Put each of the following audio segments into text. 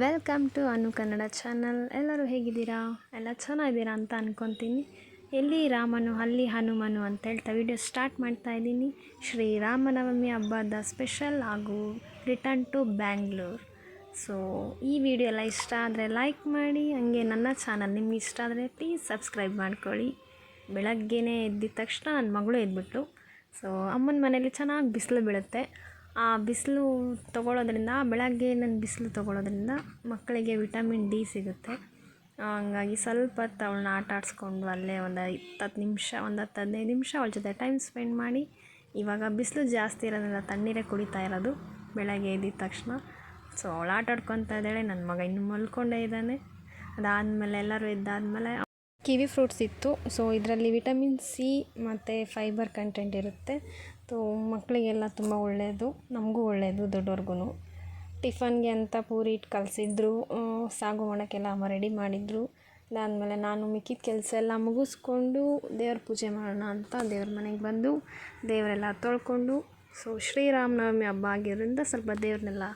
Welcome to Anu Kannada channel ಎಲ್ಲರೂ ಹೇಗಿದ್ದೀರಾ? ಎಲ್ಲ ಚೆನ್ನಾಗಿದ್ದೀರಾ ಅಂತ ಅಂದ್ಕೊತೀನಿ ಎಲ್ಲಿ ರಾಮನು, ಅಲ್ಲಿ ಹನುಮನು ಅಂತ ಹೇಳ್ತಾ ವಿಡಿಯೋ ಸ್ಟಾರ್ಟ್ ಮಾಡ್ತಾ ಇದ್ದೀನಿ. ಶ್ರೀರಾಮನವಮಿ ಹಬ್ಬದ ಸ್ಪೆಷಲ್ ಹಾಗೂ ರಿಟರ್ನ್ ಟು ಬ್ಯಾಂಗ್ಳೂರ್ ಸೊ ಈ ವಿಡಿಯೋ ಎಲ್ಲ ಇಷ್ಟ ಆದರೆ ಲೈಕ್ ಮಾಡಿ, ಹಂಗೆ ನನ್ನ ಚಾನಲ್ ನಿಮ್ಗೆ ಇಷ್ಟ ಆದರೆ ಪ್ಲೀಸ್ ಸಬ್ಸ್ಕ್ರೈಬ್ ಮಾಡ್ಕೊಳ್ಳಿ. ಬೆಳಗ್ಗೆನೇ ಎದ್ದಿದ ತಕ್ಷಣ ನನ್ನ ಮಗಳು ಎದ್ಬಿಟ್ಟು ಸೊ ಅಮ್ಮನ ಮನೇಲಿ ಚೆನ್ನಾಗಿ ಬಿಸಿಲು ಬೀಳುತ್ತೆ. ಆ, ಬಿಸಿಲು ತಗೊಳ್ಳೋದ್ರಿಂದ, ಬೆಳಗ್ಗೆ ನನ್ನ ಬಿಸಿಲು ತಗೊಳ್ಳೋದ್ರಿಂದ ಮಕ್ಕಳಿಗೆ ವಿಟಮಿನ್ ಡಿ ಸಿಗುತ್ತೆ. ಹಂಗಾಗಿ ಸ್ವಲ್ಪ ಹೊತ್ತು ಅವಳನ್ನ ಆಟ ಆಡಿಸ್ಕೊಂಡು ಅಲ್ಲೇ ಒಂದು ಇಪ್ಪತ್ತು ನಿಮಿಷ, ಒಂದು ಹತ್ತು ಹದಿನೈದು ನಿಮಿಷ ಅವಳ ಜೊತೆ ಟೈಮ್ ಸ್ಪೆಂಡ್ ಮಾಡಿ, ಇವಾಗ ಬಿಸಿಲು ಜಾಸ್ತಿ ಇರೋದ್ರಿಂದ ತಣ್ಣೀರೇ ಕುಡಿತಾ ಇರೋದು, ಬೆಳಗ್ಗೆ ಎದ್ದಿದ ತಕ್ಷಣ. ಸೊ ಅವಳು ಆಟ ಆಡ್ಕೊತಾ ಇದ್ದಾಳೆ ನನ್ನ ಮಗ ಇನ್ನೂ ಮಲ್ಕೊಂಡೇ ಇದ್ದಾನೆ. ಅದಾದಮೇಲೆ ಎಲ್ಲರೂ ಎದ್ದಾದಮೇಲೆ ಕಿವಿ ಫ್ರೂಟ್ಸ್ ಇತ್ತು. ಸೊ ಇದರಲ್ಲಿ ವಿಟಮಿನ್ ಸಿ ಮತ್ತು ಫೈಬರ್ ಕಂಟೆಂಟ್ ಇರುತ್ತೆ. ಸೊ ಮಕ್ಕಳಿಗೆಲ್ಲ ತುಂಬ ಒಳ್ಳೆಯದು, ನಮಗೂ ಒಳ್ಳೆಯದು ದೊಡ್ಡವ್ರಿಗೂ ಟಿಫನ್ಗೆ ಅಂತ ಪೂರಿ ಇಟ್ಟು ಕಲಸಿದ್ರು ಸಾಗು ಮಾಡೋಕ್ಕೆಲ್ಲ ಅಮ್ಮ ರೆಡಿ ಮಾಡಿದ್ರು. ಅದಾದಮೇಲೆ ನಾನು ಮಿಕ್ಕಿದ ಕೆಲಸ ಎಲ್ಲ ಮುಗಿಸ್ಕೊಂಡು ದೇವ್ರ ಪೂಜೆ ಮಾಡೋಣ ಅಂತ ದೇವ್ರ ಮನೆಗೆ ಬಂದು ದೇವರೆಲ್ಲ ತೊಳ್ಕೊಂಡು ಸೊ ಶ್ರೀರಾಮನವಮಿ ಹಬ್ಬ ಆಗಿರೋದ್ರಿಂದ ಸ್ವಲ್ಪ ದೇವ್ರನ್ನೆಲ್ಲ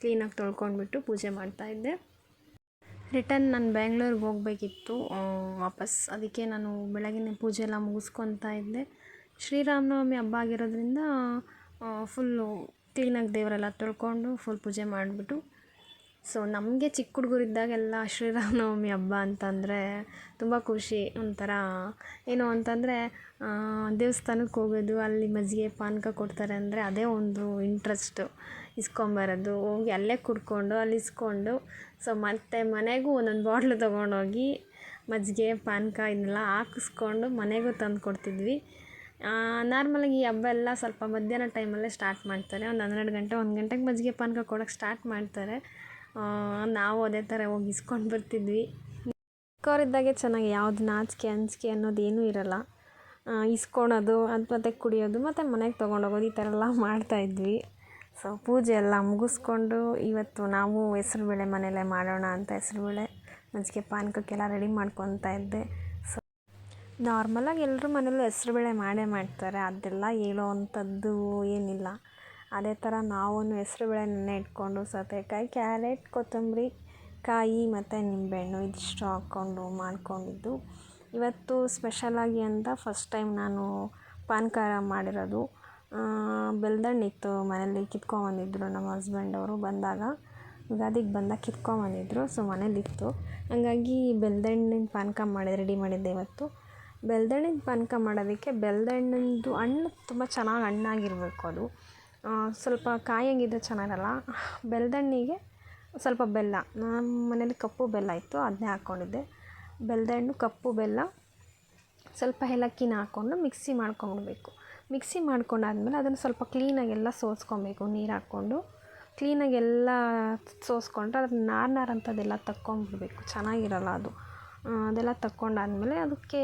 ಕ್ಲೀನಾಗಿ ತೊಳ್ಕೊಂಡ್ಬಿಟ್ಟು ಪೂಜೆ ಮಾಡ್ತಾಯಿದ್ದೆ ರಿಟರ್ನ್ ನಾನು ಬ್ಯಾಂಗ್ಳೂರಿಗೆ ಹೋಗಬೇಕಿತ್ತು ವಾಪಸ್. ಅದಕ್ಕೆ ನಾನು ಬೆಳಗಿನ ಪೂಜೆ ಎಲ್ಲ ಮುಗಿಸ್ಕೊತಾ ಇದ್ದೆ. ಶ್ರೀರಾಮನವಮಿ ಹಬ್ಬ ಆಗಿರೋದ್ರಿಂದ ಫುಲ್ಲು ಕ್ಲೀನಾಗಿ ದೇವರೆಲ್ಲ ತೊಳ್ಕೊಂಡು ಫುಲ್ ಪೂಜೆ ಮಾಡಿಬಿಟ್ಟು ಸೊ ನಮಗೆ ಚಿಕ್ಕ ಹುಡುಗರಿದ್ದಾಗೆಲ್ಲ ಶ್ರೀರಾಮನವಮಿ ಹಬ್ಬ ಅಂತಂದರೆ ತುಂಬ ಖುಷಿ, ಒಂಥರ ಏನು ಅಂತಂದರೆ ದೇವಸ್ಥಾನಕ್ಕೆ ಹೋಗೋದು, ಅಲ್ಲಿ ಮಜ್ಜಿಗೆ, ಪಾನಕ ಕೊಡ್ತಾರೆ ಅಂದರೆ ಅದೇ ಒಂದು ಇಂಟ್ರೆಸ್ಟು ಇಸ್ಕೊಂಬರೋದು. ಹೋಗಿ ಅಲ್ಲೇ ಕುಡ್ಕೊಂಡು, ಅಲ್ಲಿ ಇಸ್ಕೊಂಡು ಸೊ ಮತ್ತೆ ಮನೆಗೂ ಒಂದೊಂದು ಬಾಟ್ಲು ತೊಗೊಂಡೋಗಿ ಮಜ್ಜಿಗೆ, ಪಾನಕ ಇದನ್ನೆಲ್ಲ ಹಾಕಿಸ್ಕೊಂಡು ಮನೆಗೂ ತಂದು ಕೊಡ್ತಿದ್ವಿ. ನಾರ್ಮಲಾಗಿ ಈ ಹಬ್ಬ ಎಲ್ಲ ಸ್ವಲ್ಪ ಮಧ್ಯಾಹ್ನ ಟೈಮಲ್ಲೇ ಸ್ಟಾರ್ಟ್ ಮಾಡ್ತಾರೆ. ಒಂದು ಹನ್ನೆರಡು ಗಂಟೆ, ಒಂದು ಗಂಟೆಗೆ ಮಜ್ಜಿಗೆ ಪಾನಕ ಕೊಡೋಕ್ಕೆ ಸ್ಟಾರ್ಟ್ ಮಾಡ್ತಾರೆ. ನಾವು ಅದೇ ಥರ ಹೋಗಿ ಇಸ್ಕೊಂಡು ಬರ್ತಿದ್ವಿ. ಚಿಕ್ಕವರಿದ್ದಾಗೆ ಚೆನ್ನಾಗಿ ಯಾವುದು ನಾಚಿಕೆ ಅಂಜಿಕೆ ಅನ್ನೋದೇನೂ ಇರಲ್ಲ. ಇಸ್ಕೊಳೋದು, ಅದು ಮತ್ತೆ ಕುಡಿಯೋದು, ಮತ್ತು ಮನೆಗೆ ತೊಗೊಂಡೋಗೋದು ಈ ಥರ ಎಲ್ಲ ಮಾಡ್ತಾಯಿದ್ವಿ ಸೊ ಪೂಜೆ ಎಲ್ಲ ಮುಗಿಸ್ಕೊಂಡು ಇವತ್ತು ನಾವು ಹೆಸ್ರುಬೇಳೆ ಮನೆಯಲ್ಲೇ ಮಾಡೋಣ ಅಂತ ಹೆಸ್ರುಬೇಳೆ, ಮಜ್ಜಿಗೆ ಪಾನಕಕ್ಕೆಲ್ಲ ರೆಡಿ ಮಾಡ್ಕೊತಾ ಇದ್ದೆ. ನಾರ್ಮಲಾಗಿ ಎಲ್ಲರ ಮನೇಲೂ ಹೆಸ್ರುಬೇಳೆ ಮಾಡೇ ಮಾಡ್ತಾರೆ. ಅದೆಲ್ಲ ಹೇಳೋ ಅಂಥದ್ದು ಏನಿಲ್ಲ. ಅದೇ ಥರ ನಾವೂ ಹೆಸ್ರು ಬೇಳೆ ನೆನೆ ಇಟ್ಕೊಂಡು ಸೌತೆಕಾಯಿ, ಕ್ಯಾರೆಟ್, ಕೊತ್ತಂಬರಿ, ಕಾಯಿ ಮತ್ತು ನಿಂಬೆಹಣ್ಣು ಇದಿಷ್ಟು ಹಾಕ್ಕೊಂಡು ಮಾಡ್ಕೊಂಡಿದ್ದು. ಇವತ್ತು ಸ್ಪೆಷಲಾಗಿ ಅಂತ ಫಸ್ಟ್ ಟೈಮ್ ನಾನು ಪಾನಕ ಮಾಡಿರೋದು. ಬೆಲ್ದಣ್ಣಿತ್ತು ಮನೇಲಿ ಕಿತ್ಕೊಂಬಂದಿದ್ರು ನಮ್ಮ ಹಸ್ಬೆಂಡ್ ಅವರು ಬಂದಾಗ. ಯುಗಾದಿಗೆ ಬಂದಾಗ ಕಿತ್ಕೊಂಬಂದಿದ್ರು ಸೊ ಮನೇಲಿತ್ತು. ಹಂಗಾಗಿ ಬೆಳ್ದಣ್ಣಿನ ಪಾನಕ ಮಾಡಿ, ರೆಡಿ ಮಾಡಿದ್ದೆ ಇವತ್ತು. ಬೆಲ್ದಣ್ಣಿನ ಪಾನಕ ಮಾಡೋದಕ್ಕೆ ಬೆಲ್ದಣ್ಣಿಂದು ಹಣ್ಣು ತುಂಬ ಚೆನ್ನಾಗಿ ಹಣ್ಣಾಗಿರ್ಬೇಕು ಅದು. ಸ್ವಲ್ಪ ಕಾಯಂಗಿದ್ರೆ ಚೆನ್ನಾಗಿರಲ್ಲ. ಬೆಲ್ದಣ್ಣಿಗೆ ಸ್ವಲ್ಪ ಬೆಲ್ಲ. ನಮ್ಮ ಮನೇಲಿ ಕಪ್ಪು ಬೆಲ್ಲ ಇತ್ತು, ಅದನ್ನೇ ಹಾಕ್ಕೊಂಡಿದ್ದೆ ಬೆಲ್ದಣ್ಣು ಕಪ್ಪು ಬೆಲ್ಲ, ಸ್ವಲ್ಪ ಏಲಕ್ಕಿನ ಹಾಕ್ಕೊಂಡು ಮಿಕ್ಸಿ ಮಾಡ್ಕೊಂಬಿಡ್ಬೇಕು ಮಿಕ್ಸಿ ಮಾಡ್ಕೊಂಡಾದ್ಮೇಲೆ ಅದನ್ನು ಸ್ವಲ್ಪ ಕ್ಲೀನಾಗಿ ಎಲ್ಲ ಸೋಸ್ಕೊಬೇಕು, ನೀರು ಹಾಕ್ಕೊಂಡು. ಕ್ಲೀನಾಗಿ ಎಲ್ಲ ಸೋಸ್ಕೊಂಡ್ರೆ ಅದು ನಾರು ನಾರು ಅಂಥದ್ದೆಲ್ಲ ತಕ್ಕೊಂಬಿಡ್ಬೇಕು. ಚೆನ್ನಾಗಿರಲ್ಲ ಅದು. ಅದೆಲ್ಲ ಆದಮೇಲೆ ಅದಕ್ಕೆ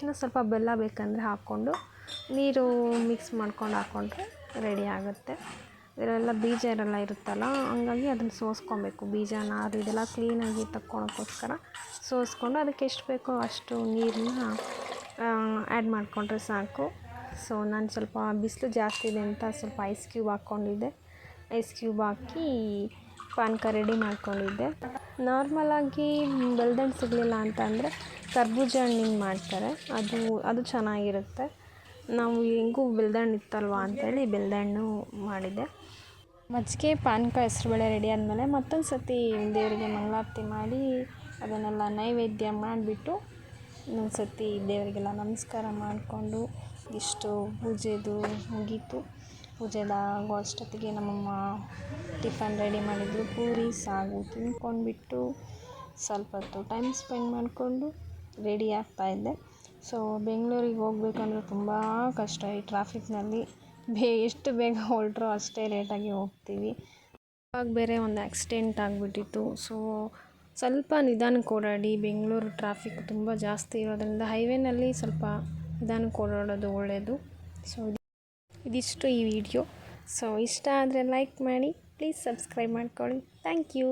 ಇನ್ನೂ ಸ್ವಲ್ಪ ಬೆಲ್ಲ ಬೇಕಂದರೆ ಹಾಕ್ಕೊಂಡು ನೀರು ಮಿಕ್ಸ್ ಮಾಡ್ಕೊಂಡು ಹಾಕ್ಕೊಂಡ್ರೆ ರೆಡಿ ಆಗುತ್ತೆ. ಇದರೆಲ್ಲ ಬೀಜ ಇರಲ್ಲ ಇರುತ್ತಲ್ಲ, ಹಂಗಾಗಿ ಅದನ್ನು ಸೋಸ್ಕೊಬೇಕು. ಬೀಜ ನಾರು ಇದೆಲ್ಲ ಕ್ಲೀನಾಗಿ ತಕ್ಕೊಳಕ್ಕೋಸ್ಕರ ಸೋಸ್ಕೊಂಡು ಅದಕ್ಕೆ ಎಷ್ಟು ಬೇಕೋ ಅಷ್ಟು ನೀರನ್ನ ಆ್ಯಡ್ ಮಾಡಿಕೊಂಡ್ರೆ ಸಾಕು. ಸೊ ನಾನು ಸ್ವಲ್ಪ ಬಿಸಿಲು ಜಾಸ್ತಿ ಇದೆ ಅಂತ ಸ್ವಲ್ಪ ಐಸ್ ಕ್ಯೂಬ್ ಹಾಕ್ಕೊಂಡಿದ್ದೆ ಐಸ್ ಕ್ಯೂಬ್ ಹಾಕಿ ಪಾನಕ ರೆಡಿ ಮಾಡ್ಕೊಂಡಿದ್ದೆ. ನಾರ್ಮಲಾಗಿ ಬೆಲ್ದಣ್ಣು ಸಿಗಲಿಲ್ಲ ಅಂತ ಅಂದರೆ ಕರ್ಬೂಜ ಹಣ್ಣಿಂದು ಮಾಡ್ತಾರೆ. ಅದು ಅದು ಚೆನ್ನಾಗಿರುತ್ತೆ. ನಾವು ಹೆಂಗೂ ಬೆಲ್ದಣ್ಣು ಇತ್ತಲ್ವ ಅಂತೇಳಿ ಬೆಳ್ದಣ್ಣು ಮಾಡಿದ್ದೆ ಮಜ್ಜಿಗೆ, ಪಾನಕ, ಹೆಸ್ರುಬೇಳೆ ರೆಡಿ ಆದಮೇಲೆ ಮತ್ತೊಂದು ಸರ್ತಿ ದೇವರಿಗೆ ಮಂಗಳಾರತಿ ಮಾಡಿ ಅದನ್ನೆಲ್ಲ ನೈವೇದ್ಯ ಮಾಡಿಬಿಟ್ಟು ಇನ್ನೊಂದು ಸರ್ತಿ ದೇವರಿಗೆಲ್ಲ ನಮಸ್ಕಾರ ಮಾಡಿಕೊಂಡು ಇಷ್ಟು ಪೂಜೆದು ಮುಗೀತು. ಪೂಜೆದ ಆಗೋ ಅಷ್ಟೊತ್ತಿಗೆ ನಮ್ಮಮ್ಮ ಟಿಫನ್ ರೆಡಿ ಮಾಡಿದ್ರು ಪೂರಿ, ಸಾಗು ತಿನ್ಕೊಂಡ್ಬಿಟ್ಟು ಸ್ವಲ್ಪ ಹೊತ್ತು ಟೈಮ್ ಸ್ಪೆಂಡ್ ಮಾಡಿಕೊಂಡು ರೆಡಿ ಆಗ್ತಾಯಿದ್ದೆ ಸೊ ಬೆಂಗಳೂರಿಗೆ ಹೋಗ್ಬೇಕಂದ್ರೆ ತುಂಬ ಕಷ್ಟ. ಈ ಟ್ರಾಫಿಕ್ನಲ್ಲಿ ಬೇ, ಎಷ್ಟು ಬೇಗ ಹೊರಟ್ರು ಅಷ್ಟೇ ಲೇಟಾಗಿ ಹೋಗ್ತೀವಿ. ಇವಾಗ ಬೇರೆ ಒಂದು ಆಕ್ಸಿಡೆಂಟ್ ಆಗಿಬಿಟ್ಟಿತ್ತು. ಸೊ ಸ್ವಲ್ಪ ನಿಧಾನಕ್ಕೆ ಓಡಾಡಿ ಬೆಂಗಳೂರು ಟ್ರಾಫಿಕ್ ತುಂಬ ಜಾಸ್ತಿ ಇರೋದರಿಂದ ಹೈವೇನಲ್ಲಿ ಸ್ವಲ್ಪ ನಿಧಾನಕ್ಕೆ ಓಡಾಡೋದು ಒಳ್ಳೆಯದು ಸೊ ಇದಿಷ್ಟು ಈ ವಿಡಿಯೋ. ಸೊ ಇಷ್ಟ ಆದರೆ ಲೈಕ್ ಮಾಡಿ ಪ್ಲೀಸ್ ಸಬ್ಸ್ಕ್ರೈಬ್ ಮಾಡ್ಕೊಳ್ಳಿ. Thank you